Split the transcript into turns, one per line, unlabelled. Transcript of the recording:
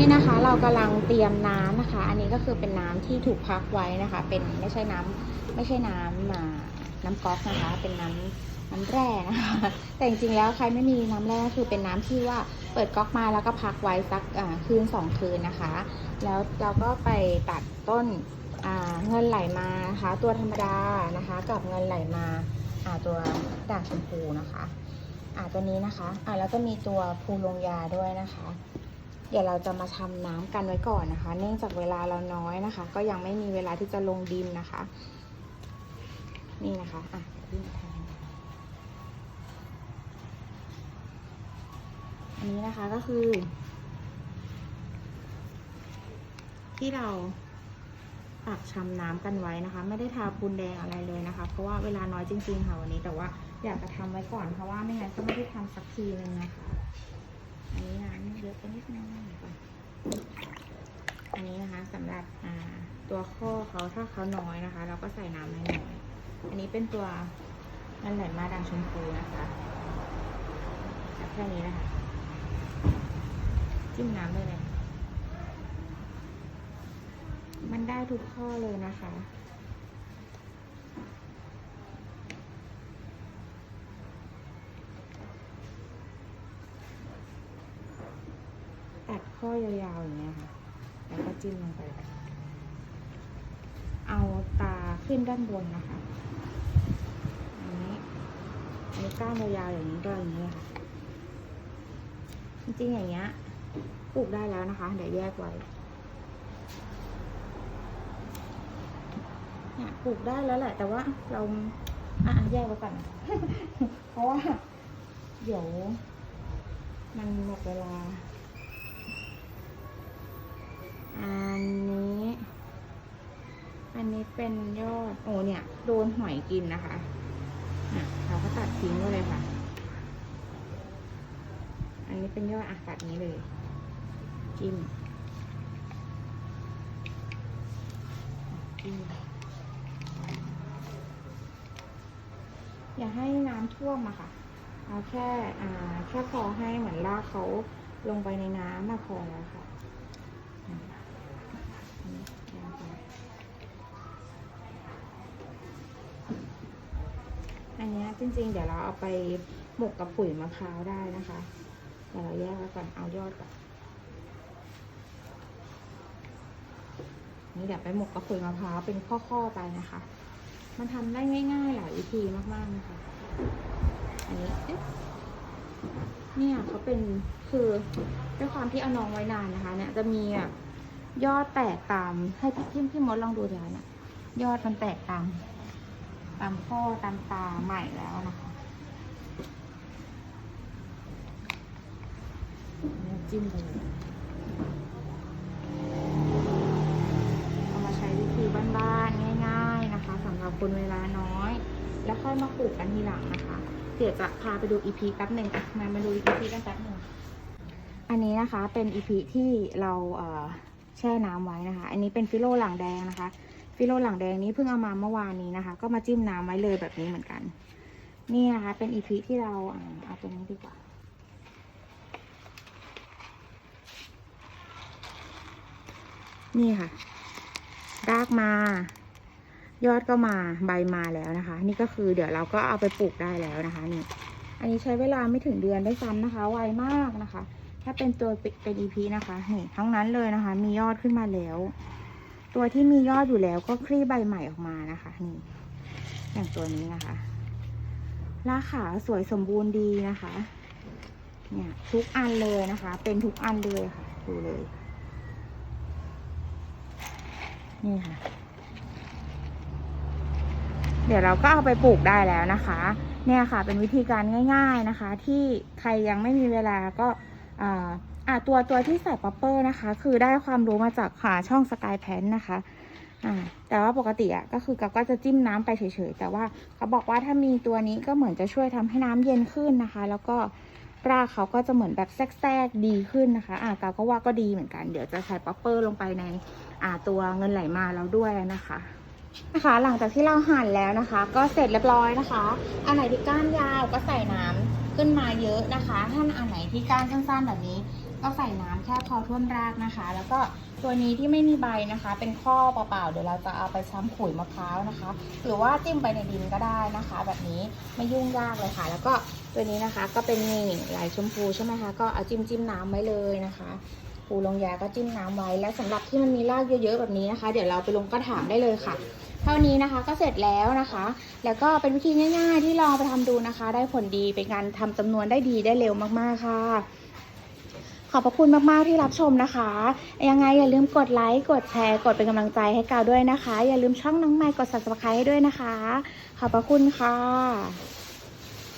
นี่นะคะเรากำลังเตรียมน้ำนะคะ อันนี้ก็คือเป็นน้ำที่ถูกพักไว้นะคะ เป็นไม่ใช่น้ำไม่ใช่น้ำมาน้ำก๊อกนะคะ เป็นน้ำน้ำแร่นะคะ แต่จริงๆแล้วใครไม่มีน้ำแร่ก็คือเป็นน้ำที่ว่าเปิดก๊อกมาแล้วก็พักไว้สักคืนสองคืนนะคะ แล้วเราก็ไปตัดต้นเงินไหลมานะคะตัวธรรมดานะคะ กับเงินไหลมาอ่าตัวด่างชมพูนะคะอ่าตัวนี้นะคะอ่าแล้วก็มีตัวภูลงยาด้วยนะคะ เดี๋ยวเราจะมาทำน้ำกันไว้ก่อนนะคะ เนื่องจากเวลาเราน้อยนะคะ ก็ยังไม่มีเวลาที่จะลงดินนะคะ นี่นะคะอะดินแทนอันนี้นะคะก็คือ ที่เราตักชำน้ำกันไว้นะคะ ไม่ได้ทาปูนแดงอะไรเลยนะคะ เพราะว่าเวลาน้อยจริงๆค่ะวันนี้ แต่ว่าอยากจะทำไว้ก่อนเพราะว่าไม่งั้นก็ไม่ได้ทำสักทีนึงนะคะ อันนี้น้ำเยอะไปนิดนึงอันนี้นะคะสำหรับตัวข้อเขาถ้าเขาน้อยนะคะ เราก็ใส่น้ำน้อยอันนี้เป็นตัวนั่นแหละมาดังชมพูนะคะแค่นี้นะคะจิ้มน้ำได้เลยมันได้ทุกข้อเลยนะคะ ตัดข้ อยาวๆอย่างเงี้ยค่ะ แล้วก็จิ้มลงไป เอาตาขึ้นด้านบนนะคะ อันนี้อันนี้ก้านยาวๆอย่างนี้ก็อย่างนี้ค่ะ จริงๆอย่างเงี้ยปลูกได้แล้วนะคะ เดี๋ยวแยกไว้เนี่ยปลูกได้แล้วแหละ แต่ว่าเราอะแยกไว้ก่อน เพราะว่า เดี๋ยว มันหมดเวลา เป็นยอดโอ้เนี่ยโดนหอยกินนะคะเนี่ยเราก็ตัดทิ้งไว้เลยค่ะ อันนี้เป็นยอดอะตัดนี้เลย จิ้มจิ้มอย่าให้น้ำท่วมอะค่ะ เอาแค่อ่าแค่พอให้เหมือนรากเขาลงไปในน้ำมาพอแล้วค่ะ อันนี้จริงๆ เดี๋ยวเราเอาไปหมกกับปุ๋ยมะพร้าวได้นะคะเดี๋ยวเราแยกไว้ก่อนเอายอดก่อนนี่เดี๋ยวไปหมกกับปุ๋ยมะพร้าวเป็นข้อๆไปนะคะ มันทำได้ง่าย ๆ หลายวิธีมากๆนะคะ อันนี้เอ๊ะเนี่ยเขาเป็นคือด้วยความที่เอาน้องไว้นานนะคะ เนี่ยจะมีแบบยอดแตกตามให้พี่พี่พี่มดลองดูเดี๋ยวนะยอดมันแตกตาม ตามข้อตามตาใหม่แล้วนะคะจิ้มไปเลยเอามาใช้วิธีบ้านๆง่าย ๆนะคะสำหรับคนเวลาน้อย แล้วค่อยมาปลูกกันทีหลังนะคะ เดี๋ยวจะพาไปดูอีพีแป๊บหนึ่งอะมามาดูอีพีกันแป๊บหนึ่งอันนี้นะคะเป็นอีพีที่เราแช่น้ำไว้นะคะ อันนี้เป็นฟิโลหลังแดงนะคะ ฟิโลหลังแดงนี้เพิ่งเอามาเมื่อวานนี้นะคะ ก็มาจิ้มน้ำไว้เลยแบบนี้เหมือนกัน นี่นะคะ เป็นอีพีที่เราเอาตัวนี้ดีกว่า นี่ค่ะ รากมา ยอดก็มาใบมาแล้วนะคะ นี่ก็คือเดี๋ยวเราก็เอาไปปลูกได้แล้วนะคะนี่ อันนี้ใช้เวลาไม่ถึงเดือนได้ซ้ำนะคะ ไวมากนะคะ ถ้าเป็นตัวเป็น EP นะคะนี่ทั้งนั้นเลยนะคะ มียอดขึ้นมาแล้ว ตัวที่มียอดอยู่แล้วก็คลี่ใบใหม่ออกมานะคะนี่อย่างตัวนี้นะคะรากขาสวยสมบูรณ์ดีนะคะ เนี่ยทุกอันเลยนะคะ เป็นทุกอันเลยค่ะดูเลย นี่ค่ะ เดี๋ยวเราก็เอาไปปลูกได้แล้วนะคะ เนี่ยค่ะ เป็นวิธีการง่าย ๆนะคะ ที่ใครยังไม่มีเวลาก็อ่า อ่าตัวตัวที่ใส่ป๊อปเปอร์นะคะ คือได้ความรู้มาจากขาช่องสกายแพนนะคะอ่าแต่ว่าปกติอะก็คือกับก็จะจิ้มน้ำไปเฉยๆ แต่ว่าเขาบอกว่าถ้ามีตัวนี้ก็เหมือนจะช่วยทำให้น้ำเย็นขึ้นนะคะ แล้วก็รากเขาก็จะเหมือนแบบแทรกๆดีขึ้นนะคะอ่ากาก็ว่าก็ดีเหมือนกัน เดี๋ยวจะใส่ป๊อปเปอร์ลงไปในอ่าตัวเงินไหลมาแล้วด้วยนะคะนะคะ หลังจากที่เราหั่นแล้วนะคะ ก็เสร็จเรียบร้อยนะคะ อันไหนที่ก้านยาวก็ใส่น้ำขึ้นมาเยอะนะคะ ถ้าอันไหนที่ก้านสั้นๆแบบนี้ ก็ใส่น้ำแค่พอท่วมรากนะคะ แล้วก็ตัวนี้ที่ไม่มีใบนะคะ เป็นข้อเปล่าๆเดี๋ยวเราจะเอาไปซ้ำขุยมะพร้าวนะคะ หรือว่าจิ้มไปในดินก็ได้นะคะ แบบนี้ไม่ยุ่งยากเลยค่ะ แล้วก็ตัวนี้นะคะก็เป็นนี่ลายชมพูใช่ไหมคะก็เอาจิ้มจิ้มน้ำไว้เลยนะคะปูลงยาก็จิ้มน้ำไว้ และสำหรับที่มันมีรากเยอะๆแบบนี้นะคะ เดี๋ยวเราไปลงกระถางได้เลยค่ะ เท่านี้นะคะก็เสร็จแล้วนะคะ แล้วก็เป็นวิธีง่าย ๆ ที่ลองไปทำดูนะคะ ได้ผลดีเป็นการทำจำนวนได้ดีได้เร็วมากๆค่ะ ขอบพระคุณมากๆที่รับชมนะคะ ยังไงอย่าลืมกดไลค์กดแชร์ กดเป็นกำลังใจให้กาวด้วยนะคะ อย่าลืมช่องน้องไมค์กด subscribe ให้ด้วยนะคะ ขอบพระคุณค่ะ